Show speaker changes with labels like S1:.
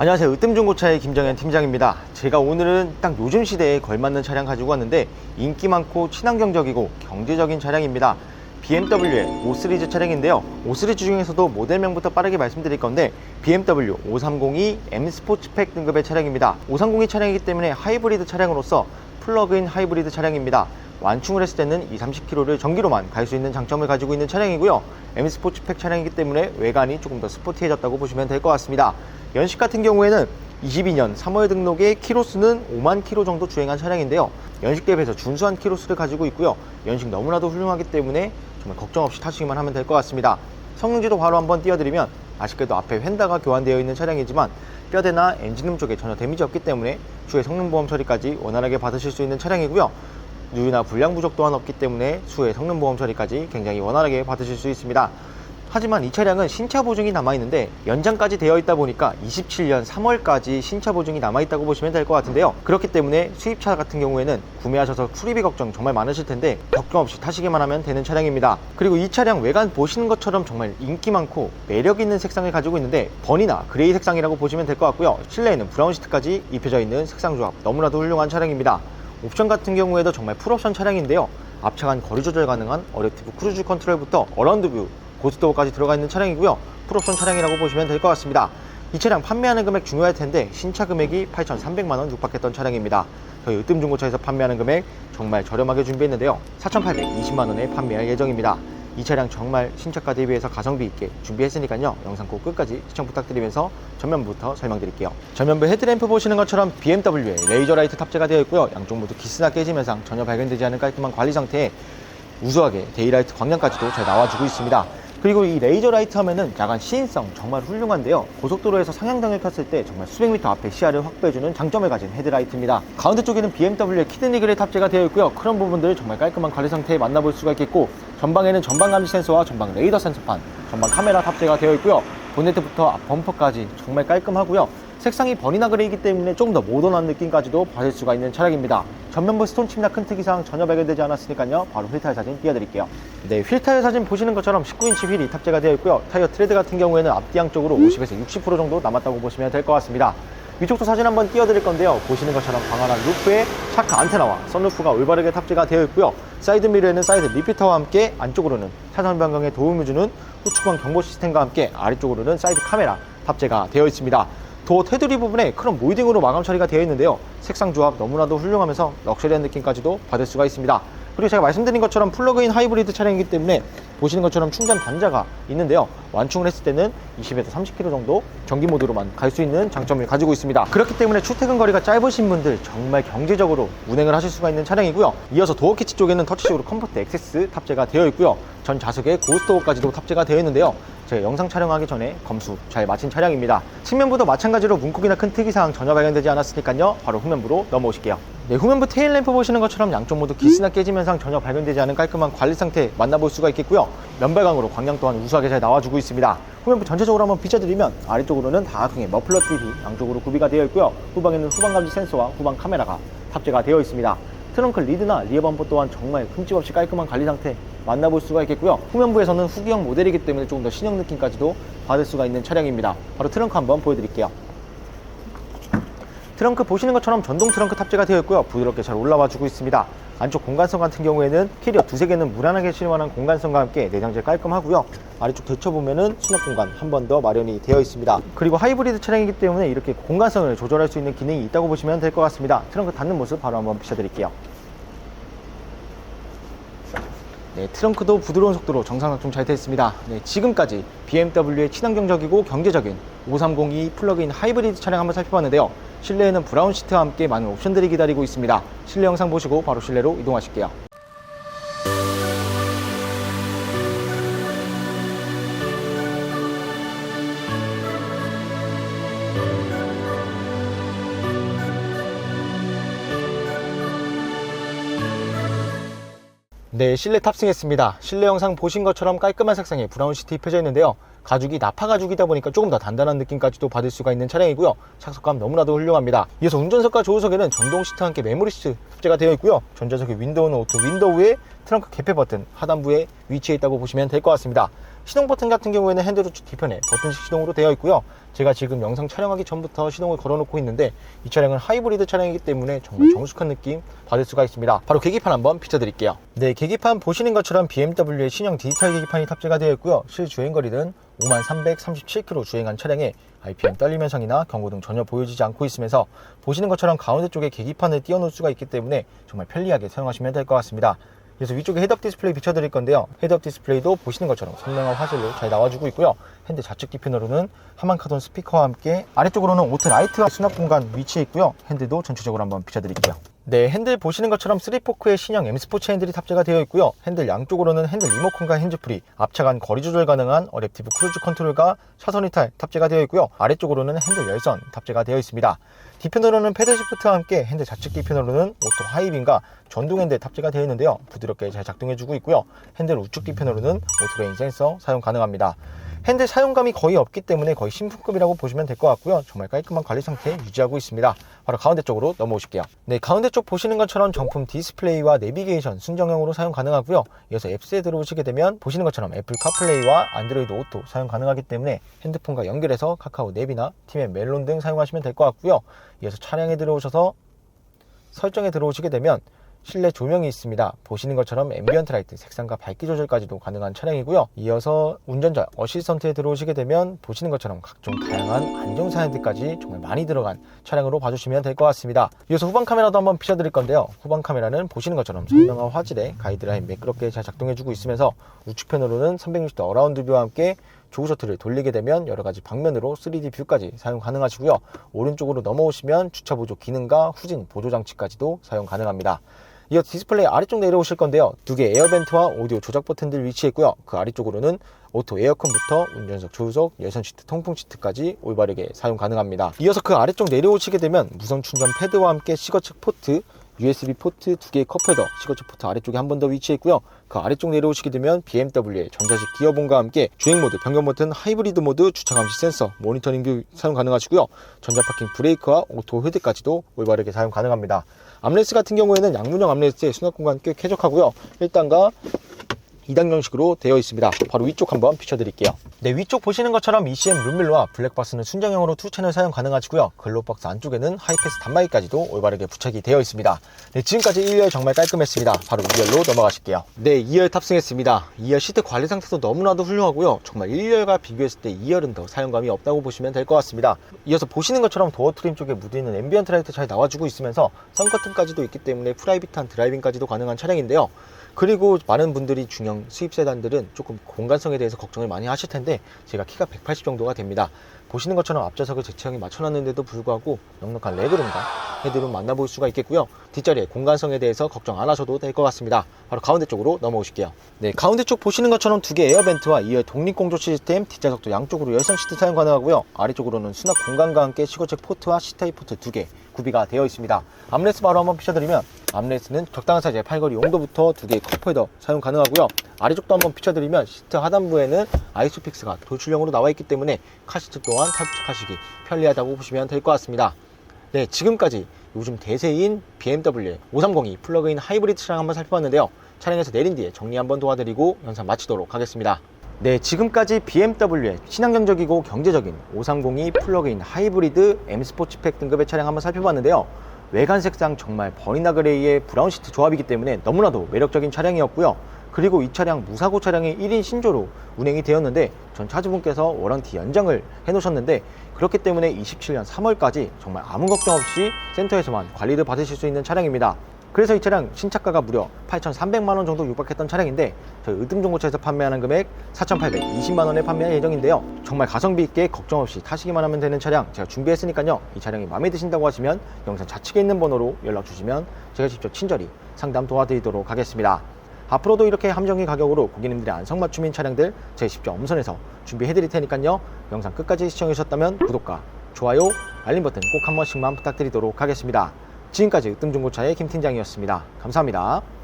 S1: 안녕하세요. 으뜸중고차의 김정현 팀장입니다. 제가 오늘은 딱 요즘 시대에 걸맞는 차량 가지고 왔는데 인기 많고 친환경적이고 경제적인 차량입니다. BMW의 5 시리즈 차량인데요. 5 시리즈 중에서도 모델명부터 빠르게 말씀드릴 건데 BMW 530이 M 스포츠팩 등급의 차량입니다. 530이 차량이기 때문에 하이브리드 차량으로서 플러그인 하이브리드 차량입니다. 완충을 했을 때는 2, 30km를 전기로만 갈 수 있는 장점을 가지고 있는 차량이고요. M 스포츠팩 차량이기 때문에 외관이 조금 더 스포티해졌다고 보시면 될 것 같습니다. 연식 같은 경우에는 22년 3월 등록에 키로수는 5만 키로 정도 주행한 차량인데요. 연식 대비해서 준수한 키로수를 가지고 있고요. 연식 너무나도 훌륭하기 때문에 정말 걱정 없이 타시기만 하면 될 것 같습니다. 성능지도 바로 한번 띄워드리면 아쉽게도 앞에 휀다가 교환되어 있는 차량이지만 뼈대나 엔진음 쪽에 전혀 데미지 없기 때문에 추후에 성능보험 처리까지 원활하게 받으실 수 있는 차량이고요. 누유나 불량 부족 또한 없기 때문에 수의 성능보험 처리까지 굉장히 원활하게 받으실 수 있습니다. 하지만 이 차량은 신차 보증이 남아있는데 연장까지 되어 있다 보니까 27년 3월까지 신차 보증이 남아있다고 보시면 될 것 같은데요. 그렇기 때문에 수입차 같은 경우에는 구매하셔서 수리비 걱정 정말 많으실 텐데 걱정 없이 타시기만 하면 되는 차량입니다. 그리고 이 차량 외관 보시는 것처럼 정말 인기 많고 매력 있는 색상을 가지고 있는데 버니나 그레이 색상이라고 보시면 될 것 같고요. 실내에는 브라운 시트까지 입혀져 있는 색상 조합 너무나도 훌륭한 차량입니다. 옵션 같은 경우에도 정말 풀옵션 차량인데요. 앞차간 거리 조절 가능한 어댑티브 크루즈 컨트롤부터 어라운드 뷰, 고스도어까지 들어가 있는 차량이고요. 풀옵션 차량이라고 보시면 될 것 같습니다. 이 차량 판매하는 금액 중요할 텐데 신차 금액이 8,300만 원 육박했던 차량입니다. 저희 으뜸중고차에서 판매하는 금액 정말 저렴하게 준비했는데요. 4,820만 원에 판매할 예정입니다. 이 차량 정말 신차가 대비해서 가성비 있게 준비했으니까요. 영상 꼭 끝까지 시청 부탁드리면서 전면부터 설명드릴게요. 전면부 헤드램프 보시는 것처럼 BMW의 레이저 라이트 탑재가 되어 있고요. 양쪽 모두 기스나 깨짐 현상 전혀 발견되지 않은 깔끔한 관리 상태에 우수하게 데이라이트 광량까지도 잘 나와주고 있습니다. 그리고 이 레이저 라이트 하면은 야간 시인성 정말 훌륭한데요. 고속도로에서 상향등을 켰을 때 정말 수백 미터 앞에 시야를 확보해주는 장점을 가진 헤드라이트입니다. 가운데 쪽에는 BMW의 키드니 그릴 탑재가 되어 있고요. 그런 부분들을 정말 깔끔한 관리 상태에 만나볼 수가 있겠고 전방에는 전방 감지 센서와 전방 레이더 센서판, 전방 카메라 탑재가 되어 있고요. 본네트부터 앞 범퍼까지 정말 깔끔하고요. 색상이 버니나 그레이기 때문에 조금 더 모던한 느낌까지도 받을 수가 있는 차량입니다. 전면부 스톤 침략 큰 특이사항 전혀 발견되지 않았으니까요. 바로 휠 타일 사진 띄워드릴게요. 네, 휠 타일 사진 보시는 것처럼 19인치 휠이 탑재가 되어 있고요. 타이어 트레드 같은 경우에는 앞뒤 양 쪽으로 50에서 60% 정도 남았다고 보시면 될 것 같습니다. 위쪽도 사진 한번 띄워드릴 건데요. 보시는 것처럼 광활한 루프에 샤크 안테나와 선루프가 올바르게 탑재가 되어 있고요. 사이드 미러에는 사이드 리피터와 함께 안쪽으로는 차선 변경에 도움을 주는 후측방 경보 시스템과 함께 아래쪽으로는 사이드 카메라 탑재가 되어 있습니다. 도어 테두리 부분에 크롬 모이딩으로 마감 처리가 되어 있는데요. 색상 조합 너무나도 훌륭하면서 럭셔리한 느낌까지도 받을 수가 있습니다. 그리고 제가 말씀드린 것처럼 플러그인 하이브리드 차량이기 때문에 보시는 것처럼 충전 단자가 있는데요. 완충을 했을 때는 20에서 30km 정도 전기 모드로만 갈 수 있는 장점을 가지고 있습니다. 그렇기 때문에 출퇴근 거리가 짧으신 분들 정말 경제적으로 운행을 하실 수가 있는 차량이고요. 이어서 도어 키치 쪽에는 터치식으로 컴포트 액세스 탑재가 되어 있고요. 전 좌석에 고스트도어까지도 탑재가 되어 있는데요. 제가 영상 촬영하기 전에 검수 잘 마친 차량입니다. 측면부도 마찬가지로 문콕이나 큰 특이사항 전혀 발견되지 않았으니까요. 바로 후면부로 넘어오실게요. 네, 후면부 테일 램프 보시는 것처럼 양쪽 모두 기스나 깨짐 현상 전혀 발견되지 않은 깔끔한 관리 상태 만나볼 수가 있겠고요. 면발광으로 광량 또한 우수하게 잘 나와주고 있습니다. 후면부 전체적으로 한번 비춰드리면 아래쪽으로는 다중의 머플러 TV 양쪽으로 구비가 되어 있고요. 후방에는 후방 감지 센서와 후방 카메라가 탑재가 되어 있습니다. 트렁크 리드나 리어 범퍼 또한 정말 흠집없이 깔끔한 관리 상태 만나볼 수가 있겠고요. 후면부에서는 후기형 모델이기 때문에 조금 더 신형 느낌까지도 받을 수가 있는 차량입니다. 바로 트렁크 한번 보여드릴게요. 트렁크 보시는 것처럼 전동 트렁크 탑재가 되어 있고요. 부드럽게 잘 올라와 주고 있습니다. 안쪽 공간성 같은 경우에는 캐리어 두세 개는 무난하게 실만한 공간성과 함께 내장재 깔끔하고요. 아래쪽 대처 보면은 수납 공간 한 번 더 마련이 되어 있습니다. 그리고 하이브리드 차량이기 때문에 이렇게 공간성을 조절할 수 있는 기능이 있다고 보시면 될 것 같습니다. 트렁크 닫는 모습 바로 한번 비춰드릴게요. 네, 트렁크도 부드러운 속도로 정상 작동 잘 되어 있습니다. 네, 지금까지 BMW의 친환경적이고 경제적인 530e 플러그인 하이브리드 차량 한번 살펴봤는데요. 실내에는 브라운 시트와 함께 많은 옵션들이 기다리고 있습니다. 실내 영상 보시고 바로 실내로 이동하실게요. 네, 실내 탑승했습니다. 실내 영상 보신 것처럼 깔끔한 색상의 브라운 시트 입혀져 있는데요. 가죽이 나파 가죽이다 보니까 조금 더 단단한 느낌까지도 받을 수가 있는 차량이고요. 착석감 너무나도 훌륭합니다. 이어서 운전석과 조수석에는 전동 시트와 함께 메모리 시트 탑재가 되어 있고요. 전자석의 윈도우는 오토 윈도우에 트렁크 개폐 버튼 하단부에 위치해 있다고 보시면 될 것 같습니다. 시동 버튼 같은 경우에는 핸들 우측 뒤편에 버튼식 시동으로 되어 있고요. 제가 지금 영상 촬영하기 전부터 시동을 걸어놓고 있는데 이 차량은 하이브리드 차량이기 때문에 정말 정숙한 느낌 받을 수가 있습니다. 바로 계기판 한번 비춰드릴게요. 네, 계기판 보시는 것처럼 BMW의 신형 디지털 계기판이 탑재가 되어 있고요. 실주행거리는 5만 337km 주행한 차량에 IPM 떨림 현상이나 경고등 전혀 보여지지 않고 있으면서 보시는 것처럼 가운데 쪽에 계기판을 띄워놓을 수가 있기 때문에 정말 편리하게 사용하시면 될 것 같습니다. 그래서 위쪽에 헤드업 디스플레이 비춰드릴 건데요. 헤드업 디스플레이도 보시는 것처럼 선명한 화질로 잘 나와주고 있고요. 핸드 좌측 뒤편으로는 하만카돈 스피커와 함께 아래쪽으로는 오트 라이트와 수납 공간 위치해 있고요. 핸들도 전체적으로 한번 비춰드릴게요. 네, 핸들 보시는 것처럼 3포크의 신형 M 스포츠 핸들이 탑재가 되어 있고요. 핸들 양쪽으로는 핸들 리모컨과 핸즈프리, 앞차간 거리 조절 가능한 어댑티브 크루즈 컨트롤과 차선 이탈 탑재가 되어 있고요. 아래쪽으로는 핸들 열선 탑재가 되어 있습니다. 뒤편으로는 패드 시프트와 함께 핸들 좌측 뒤편으로는 오토 하이빈과 전동 핸들 탑재가 되어 있는데요. 부드럽게 잘 작동해주고 있고요. 핸들 우측 뒤편으로는 오토 레인 센서 사용 가능합니다. 핸들 사용감이 거의 없기 때문에 거의 신품급이라고 보시면 될 것 같고요. 정말 깔끔한 관리 상태 유지하고 있습니다. 바로 가운데 쪽으로 넘어오실게요. 네, 가운데 쪽 보시는 것처럼 정품 디스플레이와 내비게이션 순정형으로 사용 가능하고요. 이어서 앱스에 들어오시게 되면 보시는 것처럼 애플 카플레이와 안드로이드 오토 사용 가능하기 때문에 핸드폰과 연결해서 카카오 앱이나 팀의 멜론 등 사용하시면 될 것 같고요. 이어서 차량에 들어오셔서 설정에 들어오시게 되면 실내 조명이 있습니다. 보시는 것처럼 앰비언트 라이트, 색상과 밝기 조절까지도 가능한 차량이고요. 이어서 운전자 어시스턴트에 들어오시게 되면 보시는 것처럼 각종 다양한 안정 사양들까지 정말 많이 들어간 차량으로 봐주시면 될 것 같습니다. 이어서 후방 카메라도 한번 비춰드릴 건데요. 후방 카메라는 보시는 것처럼 선명한 화질에 가이드라인 매끄럽게 잘 작동해주고 있으면서 우측편으로는 360도 어라운드 뷰와 함께 조우 셔틀을 돌리게 되면 여러 가지 방면으로 3D 뷰까지 사용 가능하시고요. 오른쪽으로 넘어오시면 주차 보조 기능과 후진 보조 장치까지도 사용 가능합니다. 이어 디스플레이 아래쪽 내려오실 건데요. 두 개 에어벤트와 오디오 조작 버튼들 위치해 있고요. 그 아래쪽으로는 오토 에어컨부터 운전석 조수석, 열선 시트, 통풍 시트까지 올바르게 사용 가능합니다. 이어서 그 아래쪽 내려오시게 되면 무선 충전 패드와 함께 시거측 포트, USB 포트 두 개의 컵홀더, 시거측 포트 아래쪽에 한 번 더 위치해 있고요. 그 아래쪽 내려오시게 되면 BMW의 전자식 기어본과 함께 주행 모드, 변경 버튼, 하이브리드 모드, 주차 감시 센서, 모니터링 뷰 사용 가능하시고요. 전자 파킹 브레이크와 오토 헤드까지도 올바르게 사용 가능합니다. 암레스 같은 경우에는 양문형 암레스에 수납 공간 꽤 쾌적하고요. 1단과 2단 형식으로 되어 있습니다. 바로 위쪽 한번 비춰드릴게요. 네, 위쪽 보시는 것처럼 ECM 룸밀러와 블랙박스는 순정형으로 투 채널 사용 가능하시고요. 글로박스 안쪽에는 하이패스 단말기까지도 올바르게 부착이 되어 있습니다. 네, 지금까지 1열 정말 깔끔했습니다. 바로 2열로 넘어가실게요. 네, 2열 탑승했습니다. 2열 시트 관리 상태도 너무나도 훌륭하고요. 정말 1열과 비교했을 때 2열은 더 사용감이 없다고 보시면 될 것 같습니다. 이어서 보시는 것처럼 도어 트림 쪽에 묻어있는 앰비언트 라이트 잘 나와주고 있으면서 선커튼까지도 있기 때문에 프라이빗한 드라이빙까지도 가능한 차량인데요. 그리고 많은 분들이 중형 수입 세단들은 조금 공간성에 대해서 걱정을 많이 하실 텐데 제가 키가 180 정도가 됩니다. 보시는 것처럼 앞좌석을 제치형이 맞춰놨는데도 불구하고 넉넉한 레그룸과 헤드룸 만나볼 수가 있겠고요. 뒷자리에 공간성에 대해서 걱정 안 하셔도 될 것 같습니다. 바로 가운데 쪽으로 넘어오실게요. 네, 가운데 쪽 보시는 것처럼 두개 에어벤트와 2열 독립공조 시스템, 뒷좌석도 양쪽으로 열선 시트 사용 가능하고요. 아래쪽으로는 수납 공간과 함께 시거책 포트와 C타입 포트 두 개 구비가 되어 있습니다. 암레스 바로 한번 비춰드리면 암레스는 적당한 사이즈의 팔걸이 용도부터 두 개의 컵홀더 사용 가능하고요. 아래쪽도 한번 비춰드리면 시트 하단부에는 아이소픽스가 돌출형으로 나와 있기 때문에 카시트 또한 탈부착하시기 편리하다고 보시면 될 것 같습니다. 네, 지금까지 요즘 대세인 BMW 530이 플러그인 하이브리드 차량 한번 살펴봤는데요. 차량에서 내린 뒤에 정리 한번 도와드리고 영상 마치도록 하겠습니다. 네, 지금까지 BMW의 친환경적이고 경제적인 530이 플러그인 하이브리드 M 스포츠팩 등급의 차량 한번 살펴봤는데요. 외관 색상 정말 버니나 그레이의 브라운 시트 조합이기 때문에 너무나도 매력적인 차량이었고요. 그리고 이 차량 무사고 차량의 1인 신조로 운행이 되었는데 전 차주분께서 워런티 연장을 해놓으셨는데 그렇기 때문에 27년 3월까지 정말 아무 걱정 없이 센터에서만 관리를 받으실 수 있는 차량입니다. 그래서 이 차량 신차가가 무려 8,300만 원 정도 육박했던 차량인데 저희 으뜸중고차에서 판매하는 금액 4,820만 원에 판매할 예정인데요. 정말 가성비 있게 걱정 없이 타시기만 하면 되는 차량 제가 준비했으니까요. 이 차량이 마음에 드신다고 하시면 영상 좌측에 있는 번호로 연락 주시면 제가 직접 친절히 상담 도와드리도록 하겠습니다. 앞으로도 이렇게 함정의 가격으로 고객님들의 안성맞춤인 차량들 제가 직접 엄선해서 준비해 드릴 테니까요. 영상 끝까지 시청해 주셨다면 구독과 좋아요, 알림 버튼 꼭 한 번씩만 부탁드리도록 하겠습니다. 지금까지 으뜸중고차의 김 팀장이었습니다. 감사합니다.